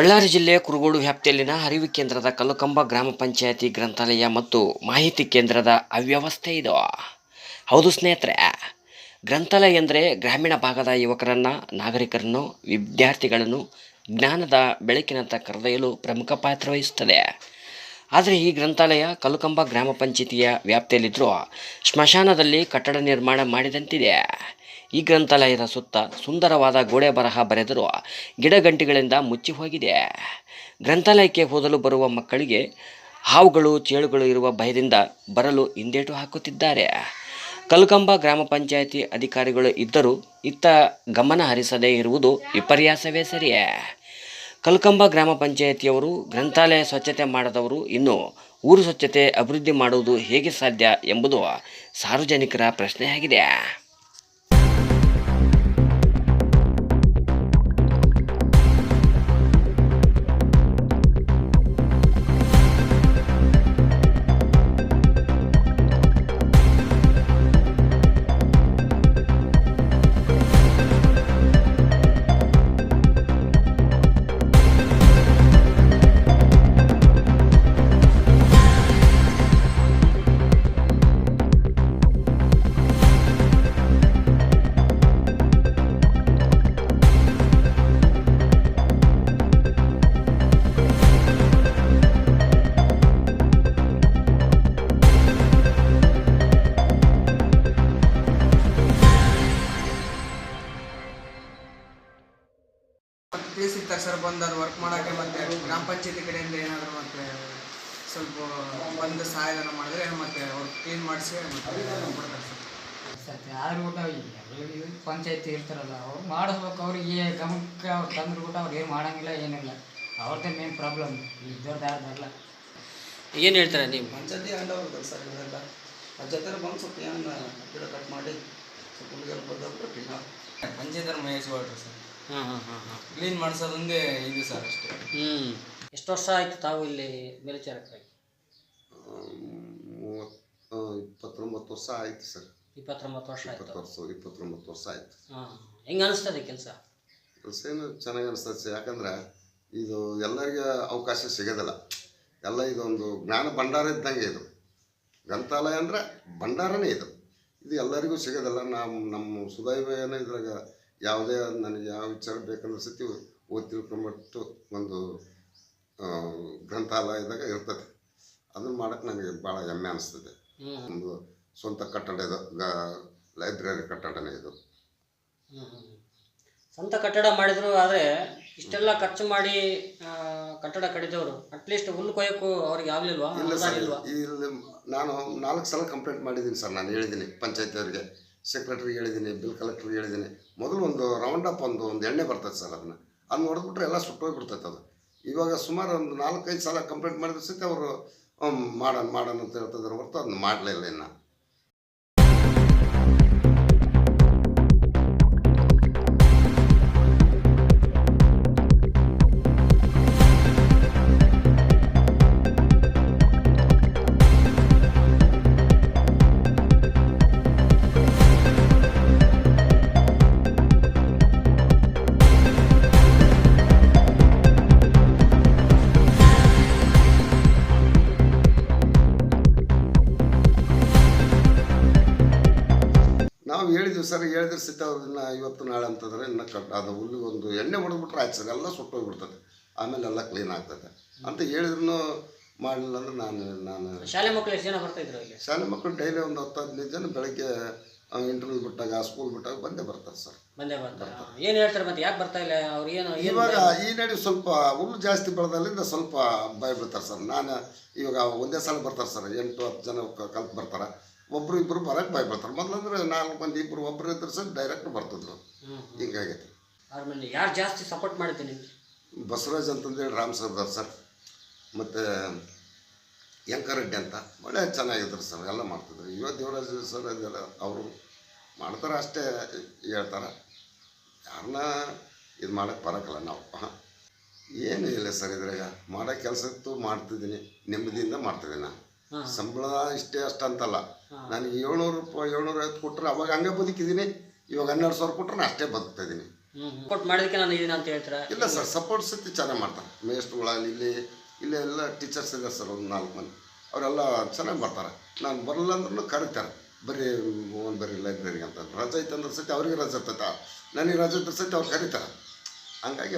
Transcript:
ಬಳ್ಳಾರಿ ಜಿಲ್ಲೆಯ ಕುರುಗೋಡು ವ್ಯಾಪ್ತಿಯಲ್ಲಿನ ಅರಿವು ಕೇಂದ್ರದ ಕಲ್ಲುಕಂಬ ಗ್ರಾಮ ಪಂಚಾಯತಿ ಗ್ರಂಥಾಲಯ ಮತ್ತು ಮಾಹಿತಿ ಕೇಂದ್ರದ ಅವ್ಯವಸ್ಥೆ ಇದು. ಹೌದು ಸ್ನೇಹಿತರೆ, ಗ್ರಂಥಾಲಯ ಎಂದರೆ ಗ್ರಾಮೀಣ ಭಾಗದ ಯುವಕರನ್ನು, ನಾಗರಿಕರನ್ನು, ವಿದ್ಯಾರ್ಥಿಗಳನ್ನು ಜ್ಞಾನದ ಬೆಳಕಿನಂತ ಕರೆದೊಯ್ಯಲು ಪ್ರಮುಖ ಪಾತ್ರ ವಹಿಸುತ್ತದೆ. ಆದರೆ ಈ ಗ್ರಂಥಾಲಯ ಕಲ್ಲುಕಂಬ ಗ್ರಾಮ ಪಂಚಾಯತಿಯ ವ್ಯಾಪ್ತಿಯಲ್ಲಿದ್ದರೂ ಸ್ಮಶಾನದಲ್ಲಿ ಕಟ್ಟಡ ನಿರ್ಮಾಣ ಮಾಡಿದಂತಿದೆ. ಈ ಗ್ರಂಥಾಲಯದ ಸುತ್ತ ಸುಂದರವಾದ ಗೋಡೆ ಬರಹ ಬರೆದರೂ ಗಿಡಗಂಟಿಗಳಿಂದ ಮುಚ್ಚಿ ಹೋಗಿದೆ. ಗ್ರಂಥಾಲಯಕ್ಕೆ ಓದಲು ಬರುವ ಮಕ್ಕಳಿಗೆ ಹಾವುಗಳು, ಚೇಳುಗಳು ಇರುವ ಭಯದಿಂದ ಬರಲು ಹಿಂದೇಟು ಹಾಕುತ್ತಿದ್ದಾರೆ. ಕಲ್ಕಂಬ ಗ್ರಾಮ ಪಂಚಾಯಿತಿ ಅಧಿಕಾರಿಗಳು ಇದ್ದರೂ ಇತ್ತ ಗಮನ ಹರಿಸದೇ ಇರುವುದು ವಿಪರ್ಯಾಸವೇ ಸರಿಯೇ. ಕಲ್ಕಂಬ ಗ್ರಾಮ ಪಂಚಾಯತಿಯವರು ಗ್ರಂಥಾಲಯ ಸ್ವಚ್ಛತೆ ಮಾಡದವರು ಇನ್ನು ಊರು ಸ್ವಚ್ಛತೆ ಅಭಿವೃದ್ಧಿ ಮಾಡುವುದು ಹೇಗೆ ಸಾಧ್ಯ ಎಂಬುದು ಸಾರ್ವಜನಿಕರ ಪ್ರಶ್ನೆಯಾಗಿದೆ. ಮತ್ತೆ ತಿಳಿಸಿರ್ತಾರೆ ಸರ್ ಬಂದು ಅದು ವರ್ಕ್ ಮಾಡೋಕ್ಕೆ ಮತ್ತೆ ಗ್ರಾಮ ಪಂಚಾಯತಿ ಕಡೆಯಿಂದ ಏನಾದರೂ ಮತ್ತೆ ಸ್ವಲ್ಪ ಬಂದು ಸಹಾಯಧನ ಮಾಡಿದ್ರೆ ಮತ್ತೆ ಅವ್ರು ಕ್ಲೀನ್ ಮಾಡಿಸಿ ಮತ್ತೆ ಕೊಡ್ತಾರೆ ಸರ್. ಆದ್ರೂ ಕೂಡ ಪಂಚಾಯತಿ ಇರ್ತಾರಲ್ಲ ಅವ್ರು ಮಾಡಿಸ್ಬೇಕು ಅವ್ರಿಗೆ ಗಮನಕ್ಕೆ ಅವ್ರು ತಂದ್ರು ಕೂಡ ಅವ್ರು ಏನು ಮಾಡಂಗಿಲ್ಲ ಏನಿಲ್ಲ. ಅವ್ರದ್ದೇ ಮೇನ್ ಪ್ರಾಬ್ಲಮ್ ಇದ್ದವ್ರದ್ದು ಯಾರ್ದಲ್ಲ ಏನು ಹೇಳ್ತಾರೆ ನೀವು? ಪಂಚಾಯತಿ ಹ್ಯಾಂಡ್ ಓವರ್ ಸರ್ ಇದೆಲ್ಲ ಪಂಚಾಯತರ ಬಂದು ಸ್ವಲ್ಪ ಏನು ಗಿಡ ಕಟ್ ಮಾಡಿ ಸ್ವಲ್ಪ ಹುಡುಗರು ಬಂದವ್ರು ನಾವು ಪಂಚಾಯತರ ಮಹೇಶ್ ಗೌಡ್ರು ಸರ್. ಕ್ಲೀನ್ ಮಾಡಿಸೋದೊಂದೇ ಇದು ಸರ್ ಅಷ್ಟೇ. ಹ್ಞೂ ಎಷ್ಟು ವರ್ಷ ಆಯಿತು ತಾವು ಇಲ್ಲಿ ಮೇಲ್ವಿಚಾರಕರಾಗಿ ಮೂವತ್ತು ಇಪ್ಪತ್ತೊಂಬತ್ತು ವರ್ಷ ಆಯ್ತು ಸರ್. ಇಪ್ಪತ್ತೊಂಬತ್ತು ವರ್ಷ ಇಪ್ಪತ್ತು ಆಯಿತು ವರ್ಷ ಇಪ್ಪತ್ತೊಂಬತ್ತು ವರ್ಷ ಆಯ್ತು. ಹಾಂ ಹೆಂಗೆ ಅನಿಸ್ತದೆ ಕೆಲಸ? ಕೆಲಸ ಏನು ಚೆನ್ನಾಗಿ ಅನಿಸ್ತದೆ ಸರ್. ಯಾಕಂದ್ರೆ ಇದು ಎಲ್ಲರಿಗೆ ಅವಕಾಶ ಸಿಗೋದಿಲ್ಲ. ಎಲ್ಲ ಇದೊಂದು ಜ್ಞಾನ ಭಂಡಾರ ಇದ್ದಂಗೆ ಇದು. ಗ್ರಂಥಾಲಯ ಅಂದ್ರೆ ಭಂಡಾರನೇ ಇದು. ಇದು ಎಲ್ಲರಿಗೂ ಸಿಗೋದಿಲ್ಲ. ನಾವು ನಮ್ಮ ಸುದೈವ ಏನೋ ಇದ್ರಾಗ ಯಾವುದೇ ನನಗೆ ಯಾವ ವಿಚಾರ ಬೇಕಂದ್ರೆ ಸತಿ ಓದಿ ತಿಳ್ಕೊಂಬಿಟ್ಟು ಒಂದು ಗ್ರಂಥಾಲಯದಾಗ ಇರ್ತದೆ. ಅದನ್ನು ಮಾಡೋಕ್ಕೆ ನನಗೆ ಭಾಳ ಹೆಮ್ಮೆ ಅನಿಸ್ತದೆ. ಒಂದು ಸ್ವಂತ ಕಟ್ಟಡ ಇದು ಲೈಬ್ರರಿ ಕಟ್ಟಡನೇ ಇದು. ಸ್ವಂತ ಕಟ್ಟಡ ಮಾಡಿದ್ರು ಆದರೆ ಇಷ್ಟೆಲ್ಲ ಖರ್ಚು ಮಾಡಿ ಕಟ್ಟಡ ಕಡಿದವರು ಅಟ್ಲೀಸ್ಟ್ ಹುಲ್ಲು ಕೊಯ್ಯಕ್ಕೂ ಅವ್ರಿಗೆ ಆಗಲಿಲ್ವಾ? ಇಲ್ಲ ಸರ್ ಇಲ್ಲಿ ನಾನು ನಾಲ್ಕು ಸಲ ಕಂಪ್ಲೇಂಟ್ ಮಾಡಿದ್ದೀನಿ ಸರ್ ನಾನು ಹೇಳಿದ್ದೀನಿ ಪಂಚಾಯತಿ ಅವರಿಗೆ ಸೆಕ್ರೆಟ್ರಿಗೆ ಹೇಳಿದ್ದೀನಿ ಬಿಲ್ ಕಲೆಕ್ಟ್ರಿಗೆ ಹೇಳಿದ್ದೀನಿ. ಮೊದಲು ಒಂದು ರೌಂಡ್ ಅಪ್ ಒಂದು ಒಂದು ಎಣ್ಣೆ ಬರ್ತದೆ ಸರ್ ಅದನ್ನು. ಅದು ನೋಡಿದ್ಬಿಟ್ರೆ ಎಲ್ಲ ಸುಟ್ಟೋಗ್ಬಿಡ್ತೈತೆ ಅದು. ಇವಾಗ ಸುಮಾರು ಒಂದು ನಾಲ್ಕೈದು ಸಲ ಕಂಪ್ಲೇಂಟ್ ಮಾಡಿದ ಸಹಿತ ಅವರು ಮಾಡೋಣ ಮಾಡೋಣ ಅಂತ ಹೇಳ್ತಿದ್ದಾರೆ ಹೊರತು ಅದನ್ನ ಇಲ್ಲ ಇನ್ನು. ಸರ್ ಹೇಳಿದ್ರೆ ಸತಿ ಅವ್ರು ಇನ್ನು ಇವತ್ತು ನಾಳೆ ಅಂತಂದ್ರೆ ಇನ್ನು ಕಟ್ ಅದು ಹುಲ್ಲಿಗೆ ಒಂದು ಎಣ್ಣೆ ಹೊಡೆದ್ಬಿಟ್ರೆ ಆಯ್ತು ಸರ್ ಎಲ್ಲ ಸುಟ್ಟೋಗ್ಬಿಡ್ತದೆ. ಆಮೇಲೆ ಎಲ್ಲ ಕ್ಲೀನ್ ಆಗ್ತದೆ. ಅಂತ ಹೇಳಿದ್ರು ಮಾಡಲಿಲ್ಲ ಅಂದ್ರೆ ನಾನು ನಾನು ಶಾಲೆ ಮಕ್ಕಳು ಎಷ್ಟು ಜನ ಬರ್ತಾಯಿದ್ರು ಶಾಲೆ ಮಕ್ಕಳು ಡೈಲಿ ಒಂದು ಹತ್ತು ಹದಿನೈದು ಜನ ಬೆಳಗ್ಗೆ ಇಂಟರ್ವ್ಯೂ ಬಿಟ್ಟಾಗ ಸ್ಕೂಲ್ ಬಿಟ್ಟಾಗ ಬಂದೇ ಬರ್ತಾರೆ ಸರ್. ಬಂದೇ ಬರ್ತಾರೆ. ಏನು ಹೇಳ್ತಾರೆ ಮತ್ತೆ? ಯಾಕೆ ಬರ್ತಾ ಇಲ್ಲ? ಅವ್ರು ಏನು ಇವಾಗ ಈ ನಡಿ ಸ್ವಲ್ಪ ಹುಲ್ಲು ಜಾಸ್ತಿ ಬೆಳೆದಲ್ಲಿಂದ ಸ್ವಲ್ಪ ಭಯ ಬಿಡ್ತಾರೆ ಸರ್. ನಾನು ಇವಾಗ ಒಂದೇ ಸಲ ಬರ್ತಾರೆ ಸರ್ ಎಂಟು ಹತ್ತು ಜನ ಕಲ್ತು ಬರ್ತಾರೆ. ಒಬ್ರು ಇಬ್ಬರು ಬರಕ್ಕೆ ಭಯ ಬರ್ತಾರೆ ಮೊದಲಂದ್ರೆ ನಾಲ್ಕು ಮಂದಿ ಇಬ್ಬರು ಒಬ್ರು ಇದ್ರೆ ಸರ್ ಡೈರೆಕ್ಟ್ ಬರ್ತಿದ್ರು. ಹಿಂಗಾಗೈತೆ. ಆಮೇಲೆ ಯಾರು ಜಾಸ್ತಿ ಸಪೋರ್ಟ್ ಮಾಡಿದ್ದೆ ನಿಮ್ಗೆ? ಬಸವರಾಜ್ ಅಂತಂದೇಳಿ ರಾಮ್ ಸರ್ದಾರ್ ಸರ್. ಮತ್ತು ಯಂಕರೆಡ್ಡಿ ಅಂತ. ಒಳ್ಳೆ ಚೆನ್ನಾಗಿದ್ರು ಸರ್ ಎಲ್ಲ ಮಾಡ್ತಿದ್ರು. ಇವತ್ತು ದೇವರಾಜ್ ಸರ್ ಇದೆಲ್ಲ ಅವರು ಮಾಡ್ತಾರೆ ಅಷ್ಟೇ ಹೇಳ್ತಾರೆ. ಯಾರನ್ನ ಇದು ಮಾಡೋಕ್ಕೆ ಬರೋಕ್ಕಲ್ಲ ನಾವು. ಏನೂ ಇಲ್ಲ ಸರ್ ಇದ್ರಾಗ. ಮಾಡೋ ಕೆಲಸ ಇತ್ತು ಮಾಡ್ತಿದ್ದೀನಿ. ನೆಮ್ಮದಿಯಿಂದ ಮಾಡ್ತಿದ್ದೀನಿ ನಾನು. ಸಂಬಳ ಇಷ್ಟೇ ಅಷ್ಟಂತಲ್ಲ ನನಗೆ ಏಳ್ನೂರು ರೂಪಾಯಿ ಏಳ್ನೂರ ಐವತ್ತು ಕೊಟ್ಟರೆ ಅವಾಗ ಹಂಗೆ ಬದುಕಿದ್ದೀನಿ ಇವಾಗ ಹನ್ನೆರಡು ಸಾವಿರ ಕೊಟ್ಟರೆ ನಾನು ಅಷ್ಟೇ ಬದುಕ್ತಾ ಇದ್ದೀನಿ ಕೊಟ್ಟು ಮಾಡೋದಕ್ಕೆ ನಾನು ಇದೀನಿ ಅಂತ ಹೇಳ್ತೀರಾ? ಇಲ್ಲ ಸರ್ ಸಪೋರ್ಟ್ ಸತಿ ಚೆನ್ನಾಗಿ ಮಾಡ್ತಾರೆ. ಮೇಸ್ಟ್ಗಳ ಇಲ್ಲಿ ಇಲ್ಲಿ ಎಲ್ಲ ಟೀಚರ್ಸ್ ಇದ್ದಾರೆ ಸರ್ ಒಂದು ನಾಲ್ಕು ಮಂದಿ. ಅವರೆಲ್ಲ ಚೆನ್ನಾಗಿ ಬರ್ತಾರೆ ನಾನು ಬರಲ್ಲ ಅಂದ್ರೂ ಕರೀತಾರೆ. ಬರೀ ಒಂದು ಬರೀ ಲೈಬ್ರರಿಗೆ ಅಂತ. ರಜೆ ಐತೆ ಅಂದ್ರೆ ಸತಿ ಅವ್ರಿಗೆ ರಜೆ ಇರ್ತೈತ. ನನಗೆ ರಜೆ ಇದ್ರೆ ಸತಿ ಅವ್ರು ಕರೀತಾರೆ. ಹಂಗಾಗಿ